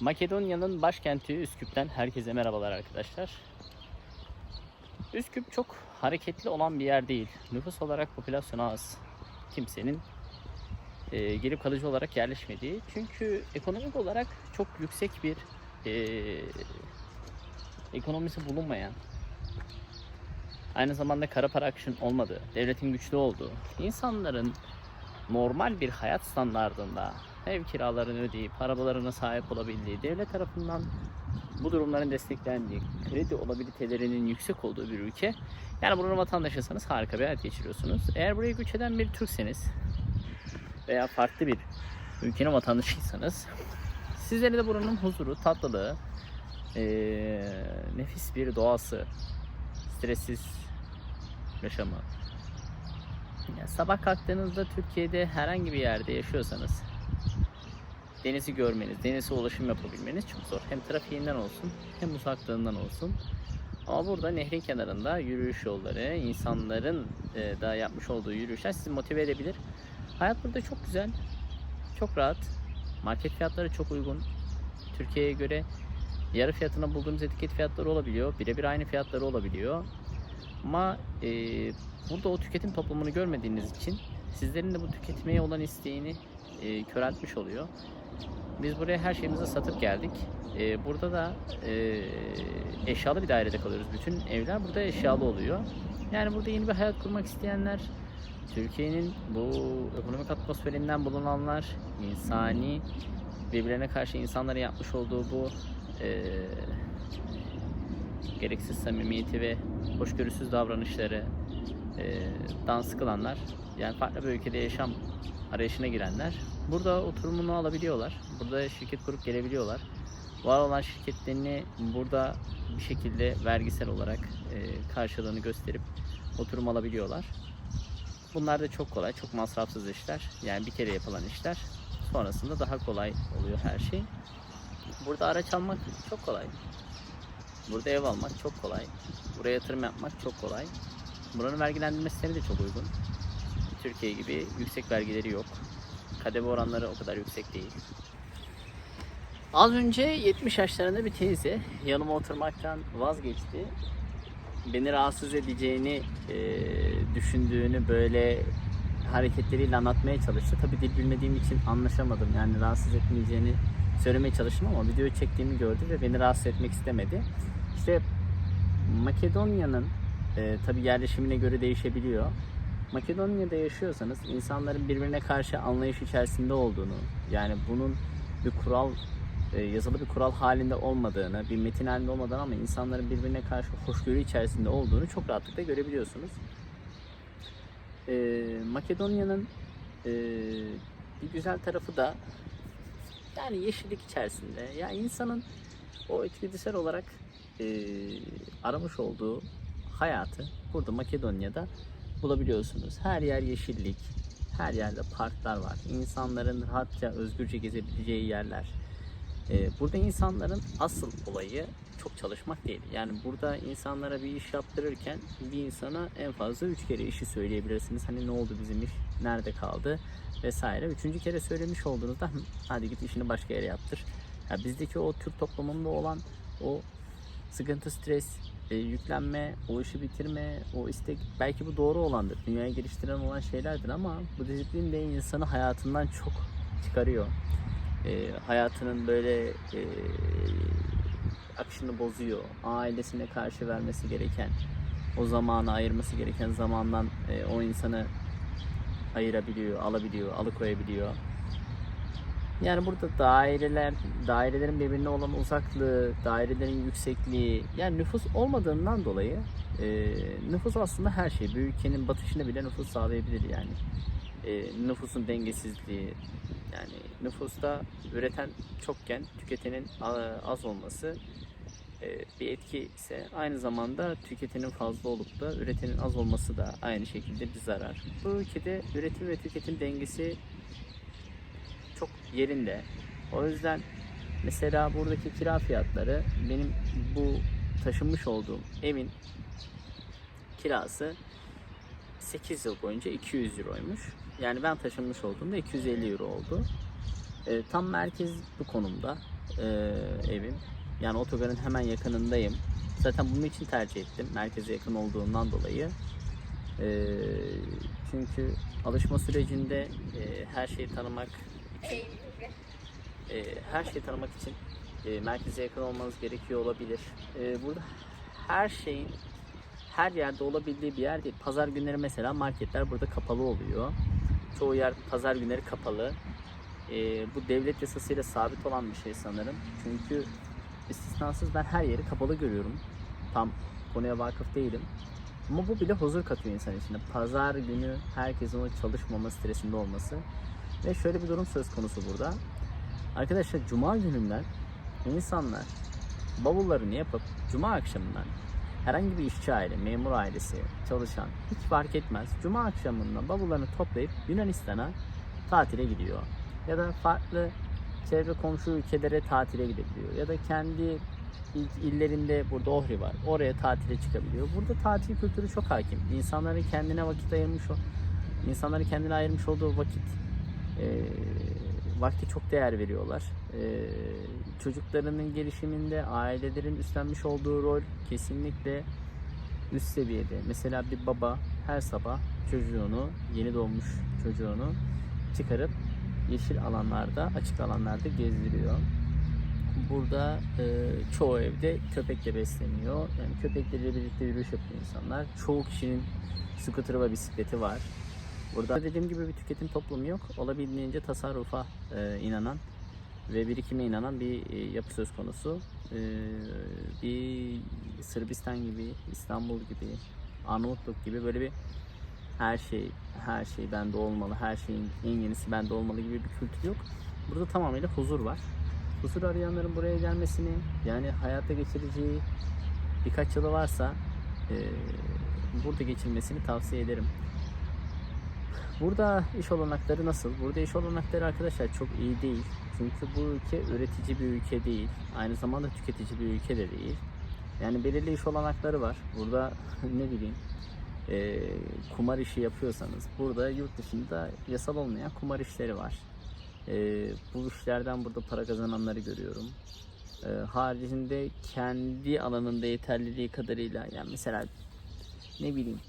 Makedonya'nın başkenti Üsküp'ten herkese merhabalar arkadaşlar. Üsküp çok hareketli olan bir yer değil. Nüfus olarak popülasyonu az. Kimsenin e, gelip kalıcı olarak yerleşmediği. Çünkü ekonomik olarak çok yüksek bir e, ekonomisi bulunmayan, aynı zamanda kara para akışın olmadığı, devletin güçlü olduğu, insanların normal bir hayat standartında ev kiralarını ödeyip arabalarına sahip olabildiği, devlet tarafından bu durumların desteklendiği, kredi olabilitelerinin yüksek olduğu bir ülke. Yani buranın vatandaşıysanız harika bir hayat geçiriyorsunuz. Eğer buraya göç eden bir Türkseniz veya farklı bir ülkenin vatandaşıysanız sizlere de buranın huzuru, tatlılığı, eee, nefis bir doğası, stressiz yaşamı. Yani sabah kalktığınızda Türkiye'de herhangi bir yerde yaşıyorsanız denizi görmeniz, denize ulaşım yapabilmeniz çok zor. Hem trafiğinden olsun hem uzaklığından olsun. Ama burada nehrin kenarında yürüyüş yolları, insanların e, da yapmış olduğu yürüyüşler sizi motive edebilir. Hayat burada çok güzel, çok rahat. Market fiyatları çok uygun. Türkiye'ye göre yarı fiyatına bulduğumuz etiket fiyatları olabiliyor. Birebir aynı fiyatları olabiliyor. Ama e, burada o tüketim toplumunu görmediğiniz için sizlerin de bu tüketmeye olan isteğini e, köreltmiş oluyor. Biz buraya her şeyimizi satıp geldik. E, burada da e, eşyalı bir dairede kalıyoruz. Bütün evler burada eşyalı oluyor. Yani burada yeni bir hayat kurmak isteyenler, Türkiye'nin bu ekonomik atmosferinden bulunanlar, insani birbirlerine karşı insanların yapmış olduğu bu e, gereksiz samimiyeti ve hoşgörüsüz davranışları e, dan sıkılanlar yani farklı bir ülkede yaşam arayışına girenler burada oturumunu alabiliyorlar. Burada şirket kurup gelebiliyorlar. Var olan şirketlerini burada bir şekilde vergisel olarak e, karşılığını gösterip oturum alabiliyorlar. Bunlar da çok kolay, çok masrafsız işler. Yani bir kere yapılan işler. Sonrasında daha kolay oluyor her şey. Burada araç almak çok kolay. Burada ev almak çok kolay. Buraya yatırım yapmak çok kolay. Buranın vergilendirme sistemi de çok uygun. Türkiye gibi yüksek vergileri yok. KDV oranları o kadar yüksek değil. Az önce 70 yaşlarında bir teyze yanıma oturmaktan vazgeçti. Beni rahatsız edeceğini e, düşündüğünü böyle hareketleriyle anlatmaya çalıştı. Tabii dil bilmediğim için anlaşamadım. Yani rahatsız etmeyeceğini söylemeye çalıştım ama videoyu çektiğimi gördü ve beni rahatsız etmek istemedi. İşte Makedonya'nın e, tabii yerleşimine göre değişebiliyor. Makedonya'da yaşıyorsanız insanların birbirine karşı anlayış içerisinde olduğunu, yani bunun bir kural, e, yazılı bir kural halinde olmadığını, bir metin halinde olmadığını ama insanların birbirine karşı hoşgörü içerisinde olduğunu çok rahatlıkla görebiliyorsunuz. E, Makedonya'nın e, bir güzel tarafı da yani yeşillik içerisinde. Yani insanın o içgüdüsel olarak e, aramış olduğu hayatı burada Makedonya'da bulabiliyorsunuz. Her yer yeşillik, her yerde parklar var. İnsanların rahatça, özgürce gezebileceği yerler. E, burada insanların asıl olayı çok çalışmak değil. Yani burada insanlara bir iş yaptırırken bir insana en fazla üç kere işi söyleyebilirsiniz. Hani ne oldu bizim iş, nerede kaldı vesaire. Üçüncü kere söylemiş olduğunuzda "Hı, hadi git işini başka yere yaptır. Ya bizdeki o Türk toplumunda olan o sıkıntı, stres, e, yüklenme, o işi bitirme, o istek belki bu doğru olandır. Dünyaya geliştiren olan şeylerdir ama bu disiplin de insanı hayatından çok çıkarıyor. E, hayatının böyle e, akışını bozuyor. Ailesine karşı vermesi gereken, o zamanı ayırması gereken zamandan e, o insanı ayırabiliyor, alabiliyor, alıkoyabiliyor. Yani burada daireler, dairelerin birbirine olan uzaklığı, dairelerin yüksekliği, yani nüfus olmadığından dolayı e, nüfus aslında her şey. Bir ülkenin batışına bile nüfus sağlayabilir yani. E, nüfusun dengesizliği, yani nüfusta üreten çokken tüketenin az olması e, bir etki ise aynı zamanda tüketenin fazla olup da üretenin az olması da aynı şekilde bir zarar. Bu ülkede üretim ve tüketim dengesi yerinde. O yüzden mesela buradaki kira fiyatları benim bu taşınmış olduğum evin kirası 8 yıl boyunca 200 euroymuş. Yani ben taşınmış olduğumda 250 euro oldu. E, tam merkez bu konumda e, evim. Yani otogarın hemen yakınındayım. Zaten bunun için tercih ettim. Merkeze yakın olduğundan dolayı. E, çünkü alışma sürecinde e, her şeyi tanımak e, her şeyi tanımak için e, merkeze yakın olmanız gerekiyor olabilir. E, burada her şeyin her yerde olabildiği bir yer değil. Pazar günleri mesela marketler burada kapalı oluyor. Çoğu yer pazar günleri kapalı. E, bu devlet yasasıyla sabit olan bir şey sanırım. Çünkü istisnasız ben her yeri kapalı görüyorum. Tam konuya vakıf değilim. Ama bu bile huzur katıyor insan içinde. Pazar günü herkesin o çalışmama stresinde olması. Ve şöyle bir durum söz konusu burada. Arkadaşlar cuma gününden insanlar bavullarını yapıp cuma akşamından herhangi bir işçi aile, memur ailesi, çalışan hiç fark etmez. Cuma akşamından bavullarını toplayıp Yunanistan'a tatile gidiyor. Ya da farklı çevre komşu ülkelere tatile gidebiliyor. Ya da kendi il- illerinde burada Ohri var. Oraya tatile çıkabiliyor. Burada tatil kültürü çok hakim. İnsanların kendine vakit ayırmış o insanların kendine ayırmış olduğu vakit vakti çok değer veriyorlar. E, çocuklarının gelişiminde ailelerin üstlenmiş olduğu rol kesinlikle üst seviyede. Mesela bir baba her sabah çocuğunu, yeni doğmuş çocuğunu çıkarıp yeşil alanlarda, açık alanlarda gezdiriyor. Burada e, çoğu evde köpekle besleniyor. Yani köpekleriyle birlikte yürüyüş yapıyor insanlar. Çoğu kişinin scooter'ı ve bisikleti var. Burada dediğim gibi bir tüketim toplumu yok. Olabildiğince tasarrufa e, inanan ve birikime inanan bir e, yapı söz konusu. E, bir Sırbistan gibi, İstanbul gibi, Arnavutluk gibi böyle bir her şey her şey bende olmalı, her şeyin en yenisi bende olmalı gibi bir kültür yok. Burada tamamıyla huzur var. Huzur arayanların buraya gelmesini, yani hayata geçireceği birkaç yılı varsa e, burada geçirmesini tavsiye ederim. Burada iş olanakları nasıl? Burada iş olanakları arkadaşlar çok iyi değil. Çünkü bu ülke üretici bir ülke değil. Aynı zamanda tüketici bir ülke de değil. Yani belirli iş olanakları var. Burada ne bileyim e, kumar işi yapıyorsanız burada yurt dışında yasal olmayan kumar işleri var. E, bu işlerden burada para kazananları görüyorum. E, haricinde kendi alanında yeterliliği kadarıyla yani mesela ne bileyim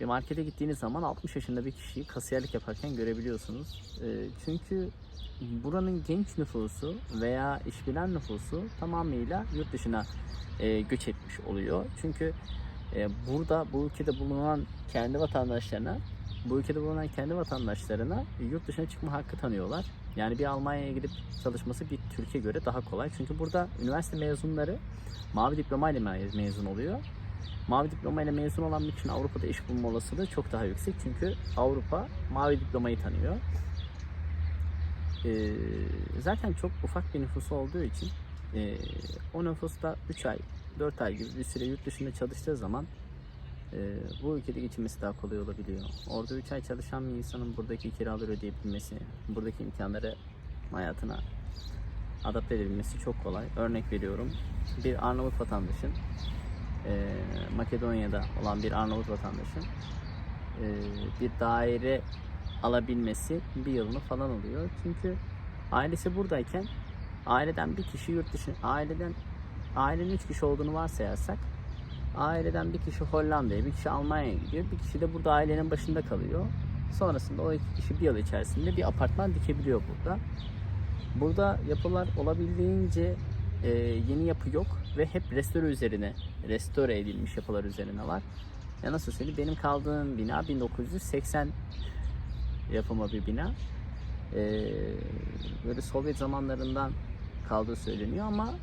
bir markete gittiğiniz zaman 60 yaşında bir kişiyi kasiyerlik yaparken görebiliyorsunuz. E, çünkü buranın genç nüfusu veya işbilen nüfusu tamamıyla yurt dışına e, göç etmiş oluyor. Çünkü e, burada bu ülkede bulunan kendi vatandaşlarına bu ülkede bulunan kendi vatandaşlarına yurt dışına çıkma hakkı tanıyorlar. Yani bir Almanya'ya gidip çalışması bir Türkiye göre daha kolay. Çünkü burada üniversite mezunları mavi diplomayla me- mezun oluyor. Mavi diplomayla mezun olan bir kişinin Avrupa'da iş bulma olasılığı çok daha yüksek. Çünkü Avrupa mavi diplomayı tanıyor. Ee, zaten çok ufak bir nüfusu olduğu için e, o nüfusta 3 ay, 4 ay gibi bir süre yurt dışında çalıştığı zaman e, bu ülkede geçinmesi daha kolay olabiliyor. Orada 3 ay çalışan bir insanın buradaki kiraları ödeyebilmesi, buradaki imkanları hayatına adapte edebilmesi çok kolay. Örnek veriyorum. Bir Arnavut vatandaşın e, Makedonya'da olan bir Arnavut vatandaşın e, bir daire alabilmesi bir yılını falan alıyor. Çünkü ailesi buradayken aileden bir kişi yurt dışı aileden ailenin üç kişi olduğunu varsayarsak aileden bir kişi Hollanda'ya, bir kişi Almanya'ya gidiyor. Bir kişi de burada ailenin başında kalıyor. Sonrasında o iki kişi bir yıl içerisinde bir apartman dikebiliyor burada. Burada yapılar olabildiğince e, yeni yapı yok ve hep restore üzerine, restore edilmiş yapılar üzerine var. Ya nasıl söyleyeyim? Benim kaldığım bina 1980 yapımı bir bina. Ee, böyle Sovyet zamanlarından kaldığı söyleniyor ama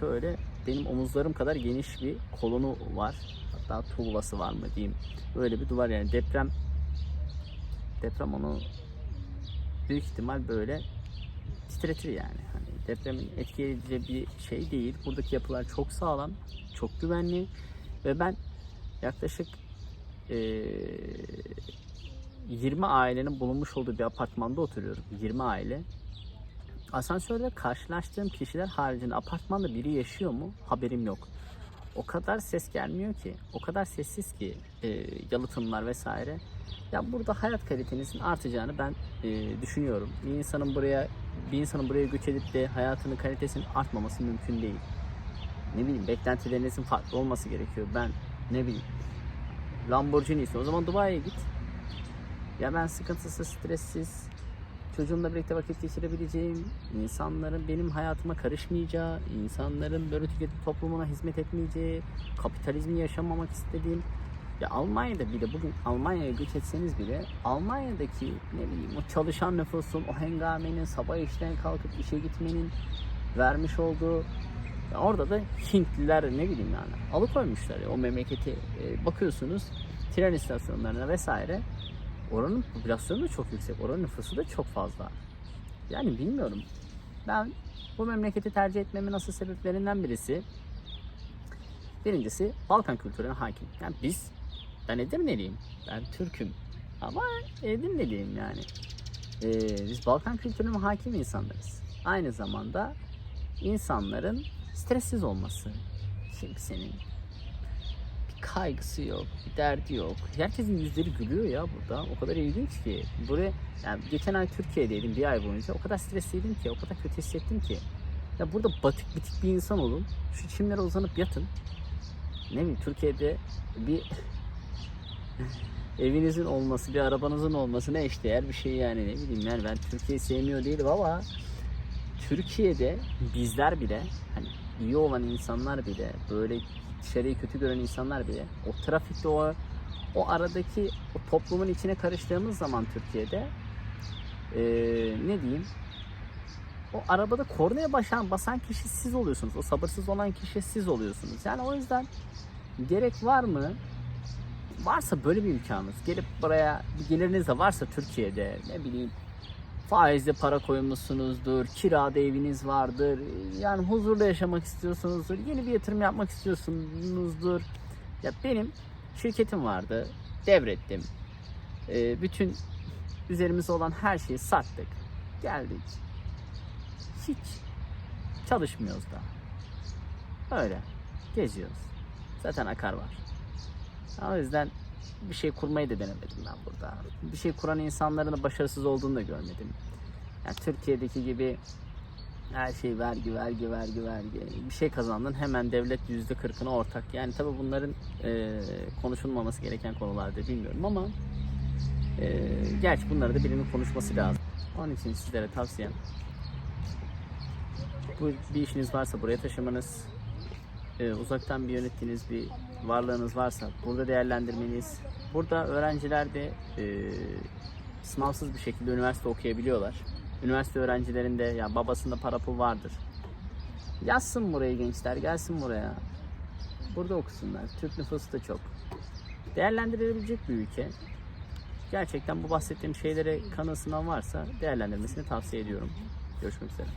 şöyle benim omuzlarım kadar geniş bir kolonu var. Hatta tuğlası var mı diyeyim. Böyle bir duvar yani deprem deprem onu büyük ihtimal böyle titretir yani. Depremin etkileyici bir şey değil. Buradaki yapılar çok sağlam, çok güvenli ve ben yaklaşık eee 20 ailenin bulunmuş olduğu bir apartmanda oturuyorum. 20 aile. Asansörde karşılaştığım kişiler haricinde apartmanda biri yaşıyor mu? Haberim yok. O kadar ses gelmiyor ki, o kadar sessiz ki e, yalıtımlar vesaire. Ya burada hayat kalitenizin artacağını ben e, düşünüyorum. Bir insanın buraya bir insanın buraya göç edip de hayatının kalitesinin artmaması mümkün değil. Ne bileyim beklentilerinizin farklı olması gerekiyor. Ben ne bileyim Lamborghini istiyorum. O zaman Dubai'ye git. Ya ben sıkıntısız, stressiz, çocuğumla birlikte vakit geçirebileceğim, insanların benim hayatıma karışmayacağı, insanların böyle tüketim toplumuna hizmet etmeyeceği, kapitalizmi yaşamamak istediğim. Ya Almanya'da bile bugün Almanya'ya göç etseniz bile Almanya'daki ne bileyim o çalışan nüfusun, o hengamenin, sabah işten kalkıp işe gitmenin vermiş olduğu orada da Hintliler ne bileyim yani alıkoymuşlar ya o memleketi e, bakıyorsunuz tren istasyonlarına vesaire oranın popülasyonu da çok yüksek. Oranın nüfusu da çok fazla. Yani bilmiyorum. Ben bu memleketi tercih etmemin asıl sebeplerinden birisi birincisi Balkan kültürüne hakim. Yani biz ben Edirne'liyim. Ben Türk'üm. Ama Edirne'liyim yani. Ee, biz Balkan kültürüne hakim insanlarız. Aynı zamanda insanların stressiz olması. Kimsenin bir kaygısı yok, bir derdi yok. Herkesin yüzleri gülüyor ya burada. O kadar ilginç ki. Buraya yani geçen ay Türkiye'deydim bir ay boyunca. O kadar stresliydim ki, o kadar kötü hissettim ki. Ya burada batık bitik bir insan olun. Şu çimlere uzanıp yatın. Ne bileyim Türkiye'de bir evinizin olması, bir arabanızın olması ne eşdeğer bir şey yani ne bileyim yani ben Türkiye'yi sevmiyor değilim ama Türkiye'de bizler bile hani iyi olan insanlar bile böyle dışarıyı kötü gören insanlar bile o trafikte o o aradaki o toplumun içine karıştığımız zaman Türkiye'de eee, ne diyeyim o arabada kornaya basan, basan kişi siz oluyorsunuz. O sabırsız olan kişi siz oluyorsunuz. Yani o yüzden gerek var mı? Varsa böyle bir imkanınız. Gelip buraya bir geliriniz de varsa Türkiye'de ne bileyim faizle para koymuşsunuzdur, kirada eviniz vardır, yani huzurlu yaşamak istiyorsunuzdur, yeni bir yatırım yapmak istiyorsunuzdur. Ya benim şirketim vardı, devrettim. Ee, bütün üzerimizde olan her şeyi sattık, geldik. Hiç çalışmıyoruz da. Öyle geziyoruz. Zaten akar var. O yüzden bir şey kurmayı da denemedim ben burada. Bir şey kuran insanların da başarısız olduğunu da görmedim. Yani Türkiye'deki gibi her şey vergi, vergi, vergi, vergi. Bir şey kazandın hemen devlet yüzde kırkına ortak. Yani tabi bunların e, konuşulmaması gereken konularda bilmiyorum ama e, gerçi bunları da birinin konuşması lazım. Onun için sizlere tavsiyem bu bir işiniz varsa buraya taşımanız, e, uzaktan bir yönettiğiniz bir varlığınız varsa burada değerlendirmeniz. Burada öğrenciler de e, sınavsız bir şekilde üniversite okuyabiliyorlar. Üniversite öğrencilerinde ya babasında para pul vardır. Yazsın buraya gençler, gelsin buraya. Burada okusunlar. Türk nüfusu da çok. Değerlendirilebilecek bir ülke. Gerçekten bu bahsettiğim şeylere kanısından varsa değerlendirmesini tavsiye ediyorum. Görüşmek üzere.